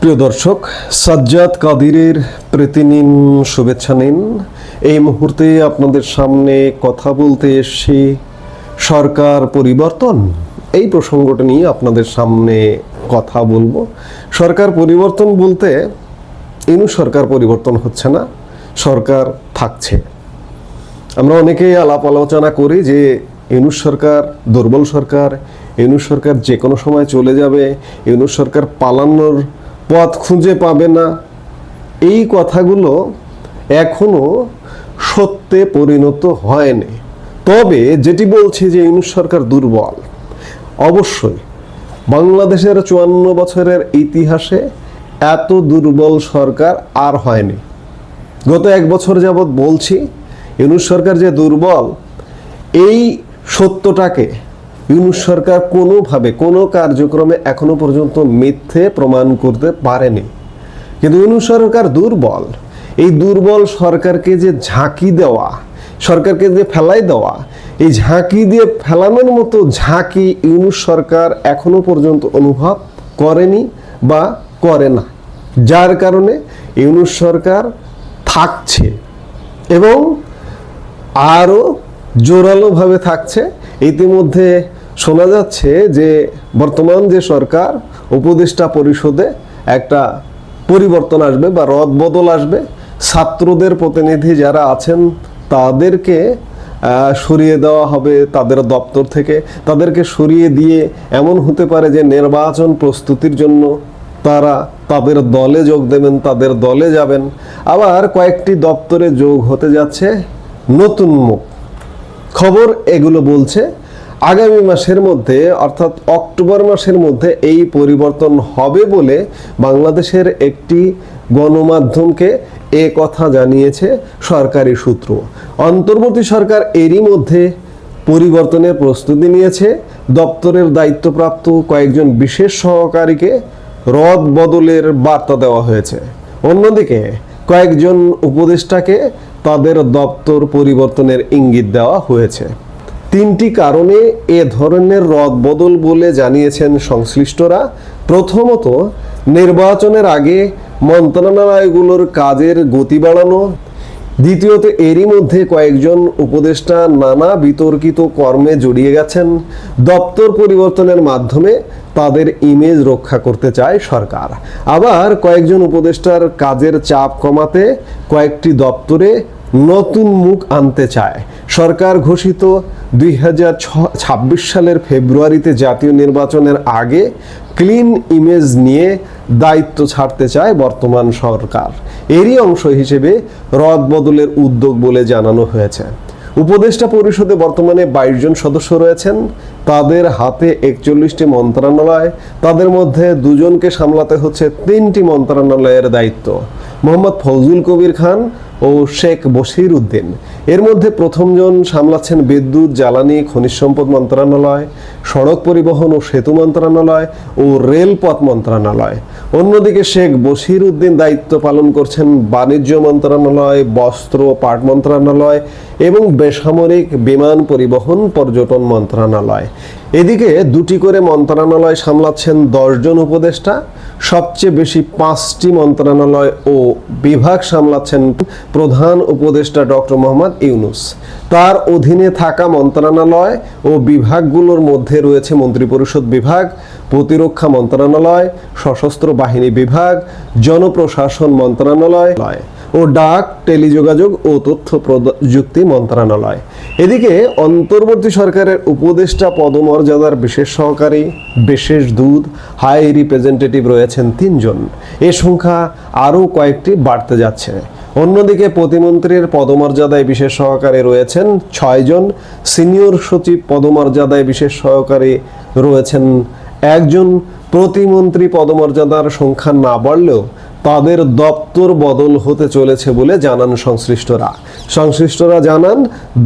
প্রিয় দর্শক, সাজ্জাদ কাদিরের প্রীতি নিন শুভেচ্ছা নিন। এই মুহূর্তে আপনাদের সামনে কথা বলতে এসছি সরকার পরিবর্তন। এই প্রসঙ্গটা নিয়ে আপনাদের সামনে কথা বলব। সরকার পরিবর্তন বলতে ইনু সরকার পরিবর্তন হচ্ছে না, সরকার থাকছে। আমরা অনেকেই আলাপ আলোচনা করি যে ইউনুস সরকার দুর্বল সরকার ইউনুস সরকার যে কোনো সময় চলে যাবে ইউনুস সরকার পালানোর পথ খুঁজে পাবে না। এই কথাগুলো এখনও সত্যে পরিণত হয়নি। তবে যেটি বলছে যে ইউনুস সরকার দুর্বল, অবশ্যই বাংলাদেশের চুয়ান্ন বছরের ইতিহাসে এত দুর্বল সরকার আর হয়নি। গত এক বছর যাবৎ বলছি, ইউনুস সরকার যে দুর্বল, এই সত্যটাকে ইউনুস সরকার কোনোভাবে কোনো কার্যক্রমে এখনও পর্যন্ত মিথ্যে প্রমাণ করতে পারেনি। কিন্তু ইউনুস সরকার দুর্বল। এই দুর্বল সরকারকে যে ঝাঁকি দেওয়া, সরকারকে যে ফেলাই দেওয়া, এই ঝাঁকি দিয়ে ফেলানোর মতো ঝাঁকি ইউনুস সরকার এখনও পর্যন্ত অনুভব করেনি বা করে না। যার কারণে ইউনুস সরকার থাকছে এবং আরও জোরালোভাবে থাকছে। ইতিমধ্যে শোনা যাচ্ছে যে বর্তমান যে সরকার, উপদেষ্টা পরিষদে একটা পরিবর্তন আসবে বা রদ বদল আসবে। ছাত্রদের প্রতিনিধি যারা আছেন, তাদেরকে সরিয়ে দেওয়া হবে তাদের দপ্তর থেকে। তাদেরকে সরিয়ে দিয়ে এমন হতে পারে যে নির্বাচন প্রস্তুতির জন্য তারা তাদের দলে যোগ দেবেন, তাদের দলে যাবেন। আবার কয়েকটি দপ্তরে যোগ হতে যাচ্ছে নতুন মুখ। খবর এগুলো বলছে। আগামী মাসের মধ্যে, অর্থাৎ অক্টোবর মাসের মধ্যে এই পরিবর্তন হবে বলে বাংলাদেশের একটি গণমাধ্যমকে এ কথা জানিয়েছে সরকারি সূত্র। অন্তর্বর্তী সরকার এরই মধ্যে পরিবর্তনের প্রস্তুতি নিয়েছে। দপ্তরের দায়িত্বপ্রাপ্ত কয়েকজন বিশেষ সহকারীকে রদ বদলের বার্তা দেওয়া হয়েছে। অন্যদিকে, কয়েকজন উপদেষ্টাকে তাদের দপ্তর পরিবর্তনের ইঙ্গিত দেওয়া হয়েছে। তিনটি কারণে এ ধরনের রদ বদল বলে জানিয়েছেন সংশ্লিষ্টরা। প্রথমত, নির্বাচনের আগে মন্ত্রণালয়গুলোর কাজের গতি বাড়ানো। দ্বিতীয়ত, এরই মধ্যে কয়েকজন উপদেষ্টা নানা বিতর্কিত কর্মে জড়িয়ে গেছেন। দপ্তর পরিবর্তনের মাধ্যমে তাদের ইমেজ রক্ষা করতে চায় সরকার। আবার কয়েকজন উপদেষ্টার কাজের চাপ কমাতে কয়েকটি দপ্তরে নতুন মুখ আনতে চায়। সরকার ঘোষিত দুই সালের ফেব্রুয়ারিতে জাতীয় নির্বাচনের আগে ক্লিন ইমেজ নিয়ে দায়িত্ব ছাড়তে চায় বর্তমান সরকার। এরই অংশ হিসেবে রদ বদলের উদ্যোগ বলে জানানো হয়েছে। উপদেষ্টা পরিষদে বর্তমানে বাইশ জন সদস্য রয়েছেন। তাদের হাতে একচল্লিশটি মন্ত্রণালয়। তাদের মধ্যে দুজনকে সামলাতে হচ্ছে তিনটি মন্ত্রণালয়ের দায়িত্ব। মোহাম্মদ ফজলুল কবির খান ও শেখ বশির উদ্দিন। এর মধ্যে প্রথমজন সামলাচ্ছেন বিদ্যুৎ, জ্বালানি, খনিজ সম্পদ মন্ত্রণালয়, সড়ক পরিবহন ও সেতু মন্ত্রণালয় ও রেলপথ মন্ত্রণালয়। অন্যদিকে শেখ বশির উদ্দিন দায়িত্ব পালন করছেন বাণিজ্য মন্ত্রণালয়, বস্ত্র পাট মন্ত্রণালয় এবং বেসামরিক বিমান পরিবহন পর্যটন মন্ত্রণালয়। এদিকে দুটি করে মন্ত্রণালয় সামলাচ্ছেন দশজন উপদেষ্টা, সবচেয়ে বেশি পাঁচটি মন্ত্রণালয় ও বিভাগ সামলাচ্ছেন প্রধান উপদেষ্টা ডক্টর মোহাম্মদ ইউনুস। তার অধীনে থাকা মন্ত্রণালয় ও বিভাগগুলোর মধ্যে রয়েছে মন্ত্রিপরিষদ বিভাগ, প্রতিরক্ষা মন্ত্রণালয়, সশস্ত্র বাহিনী বিভাগ, জনপ্রশাসন মন্ত্রণালয় ও ডাক, টেলিযোগাযোগ ও তথ্য প্রযুক্তি মন্ত্রণালয়। এদিকে অন্তর্বর্তী সরকারের উপদেষ্টা পদমর্যাদার বিশেষ সহকারী, বিশেষ দূত, হাই রিপ্রেজেন্টেটিভ রয়েছেন তিনজন। এ সংখ্যা আরও কয়েকটি বাড়তে যাচ্ছে। অন্যদিকে প্রতিমন্ত্রীর পদমর্যাদায় বিশেষ সহকারী রয়েছেন ছয়জন। সিনিয়র সচিব পদমর্যাদায় বিশেষ সহকারী রয়েছেন একজন। প্রতিমন্ত্রী পদমর্যাদার সংখ্যা না বাড়লেও তাদের দপ্তর বদল হতে চলেছে বলে জানান সংশ্লিষ্টরা। সংশ্লিষ্টরা জানান,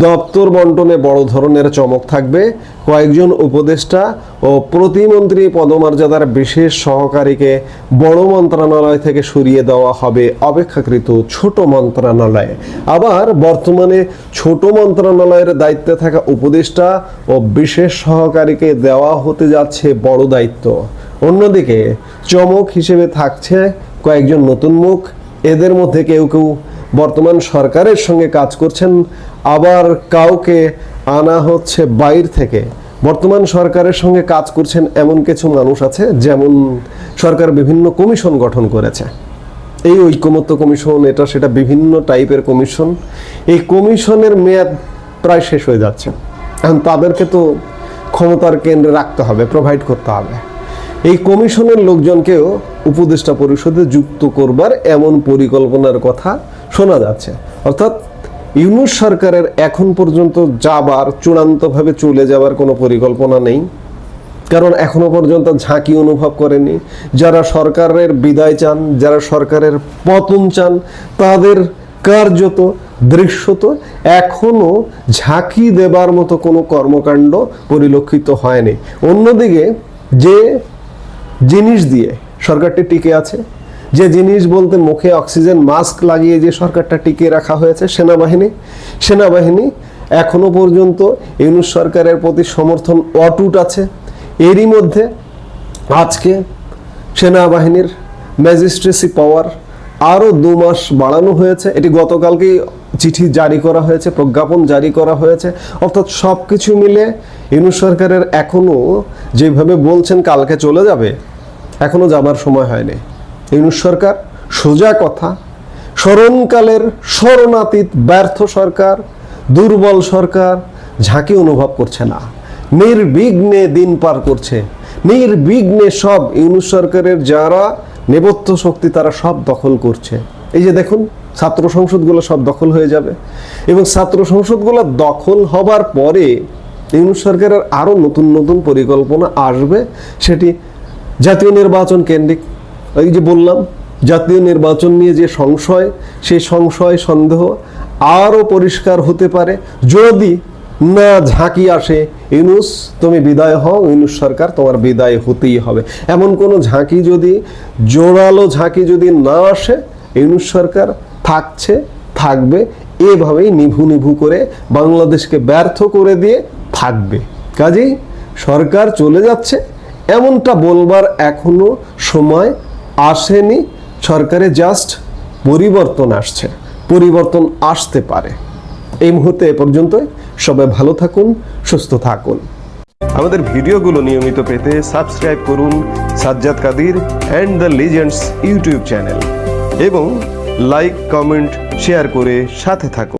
দপ্তর বন্টনে বড় ধরনের চমক থাকবে। কয়েকজন উপদেষ্টা ও প্রতিমন্ত্রী পদমর্যাদার বিশেষ সহকারীকে বড় মন্ত্রণালয় থেকে সরিয়ে দেওয়া হবে অপেক্ষাকৃত ছোট মন্ত্রণালয়ে। আবার বর্তমানে ছোট মন্ত্রণালয়ের দায়িত্বে থাকা উপদেষ্টা ও বিশেষ সহকারীকে দেওয়া হতে যাচ্ছে বড় দায়িত্ব। অন্যদিকে, চমক হিসেবে থাকছে কয়েকজন নতুন মুখ, এদের মধ্যে কেউ কেউ বর্তমান সরকারের সঙ্গে কাজ করছেন, আবার কাউকে আনা হচ্ছে বাইর থেকে। বর্তমান সরকারের সঙ্গে কাজ করছেন এমন কিছু মানুষ আছে, যেমন সরকার বিভিন্ন কমিশন গঠন করেছে। এই ঐকমত্য কমিশন, এটা সেটা বিভিন্ন টাইপের কমিশন। এই কমিশনের মেয়াদ প্রায় শেষ হয়ে যাচ্ছে। এখন তাদেরকে তো ক্ষমতার কেন্দ্রে রাখতে হবে প্রোভাইড করতে হবে। এই কমিশনের লোকজনকেও উপদেষ্টা পরিষদে যুক্ত করবার এমন পরিকল্পনার কথা শোনা যাচ্ছে। অর্থাৎ ইউনুস সরকারের এখন পর্যন্ত যাবার, চূড়ান্তভাবে চলে যাবার কোনো পরিকল্পনা নেই। কারণ এখনও পর্যন্ত ঝাঁকি অনুভব করেনি। যারা সরকারের বিদায় চান, যারা সরকারের পতন চান, তাদের কার্যত, দৃশ্যত এখনও ঝাঁকি দেবার মতো কোনো কর্মকাণ্ড পরিলক্ষিত হয়নি। অন্যদিকে যে জিনিস দিয়ে সরকারটি টিকে আছে। যে জিনিস বলতে মুখে অক্সিজেন মাস্ক লাগিয়ে যে সরকারটা টিকে রাখা হয়েছে, সেনাবাহিনী। সেনাবাহিনী এখনও পর্যন্ত ইউনুস সরকারের প্রতি সমর্থন অটুট আছে। এরই মধ্যে আজকে সেনাবাহিনীর ম্যাজিস্ট্রেসি পাওয়ার আরও দু মাস বাড়ানো হয়েছে। এটি গতকালকেই চিঠি জারি করা হয়েছে, প্রজ্ঞাপন জারি করা হয়েছে। অর্থাৎ সব কিছু মিলে ইউনুস সরকারের এখনও যেভাবে বলছেন কালকে চলে যাবে এখনও যাবার সময় হয়নি। ইউনুস সরকার, সোজা কথা, স্মরণকালের স্মরণাতীত ব্যর্থ সরকার, দুর্বল সরকার ঝাঁকি অনুভব করছে না। নির্বিঘ্নে দিন পার করছে। নির্বিঘ্নে সব ইউনুস সরকারের যারা নেপথ্য শক্তি, তারা সব দখল করছে। এই যে দেখুন, ছাত্র সংসদগুলো সব দখল হয়ে যাবে। এবং ছাত্র সংসদগুলো দখল হবার পরে ইউনুস সরকারের আরও নতুন নতুন পরিকল্পনা আসবে, সেটি জাতীয় নির্বাচন কেন্দ্রিক, এই যে বললাম, জাতীয় নির্বাচন নিয়ে যে সংশয়, সেই সংশয়, সন্দেহ আরও পরিষ্কার হতে পারে। যদি না ঝাঁকি আসে ইউনুস তুমি বিদায় হও ইউনুস সরকার তোমার বিদায় হতেই হবে। এমন কোনো ঝাঁকি যদি, জোরালো ঝাঁকি যদি না আসে ইউনুস সরকার থাকছে, থাকবে, এভাবেই নিভু নিভু করে বাংলাদেশকে ব্যর্থ করে দিয়ে থাকবে। কাজেই সরকার চলে যাচ্ছে এমনটা বলবার এখনও সময় আসেনি। সরকারে জাস্ট পরিবর্তন আসছে। পরিবর্তন আসতে পারে। এই মুহূর্তে এ পর্যন্ত সবাই ভালো থাকুন, সুস্থ থাকুন। আমাদের ভিডিওগুলো নিয়মিত পেতে সাবস্ক্রাইব করুন Sajjad Kadir and the legends YouTube channel এবং লাইক কমেন্ট শেয়ার করে সাথে থাকুন।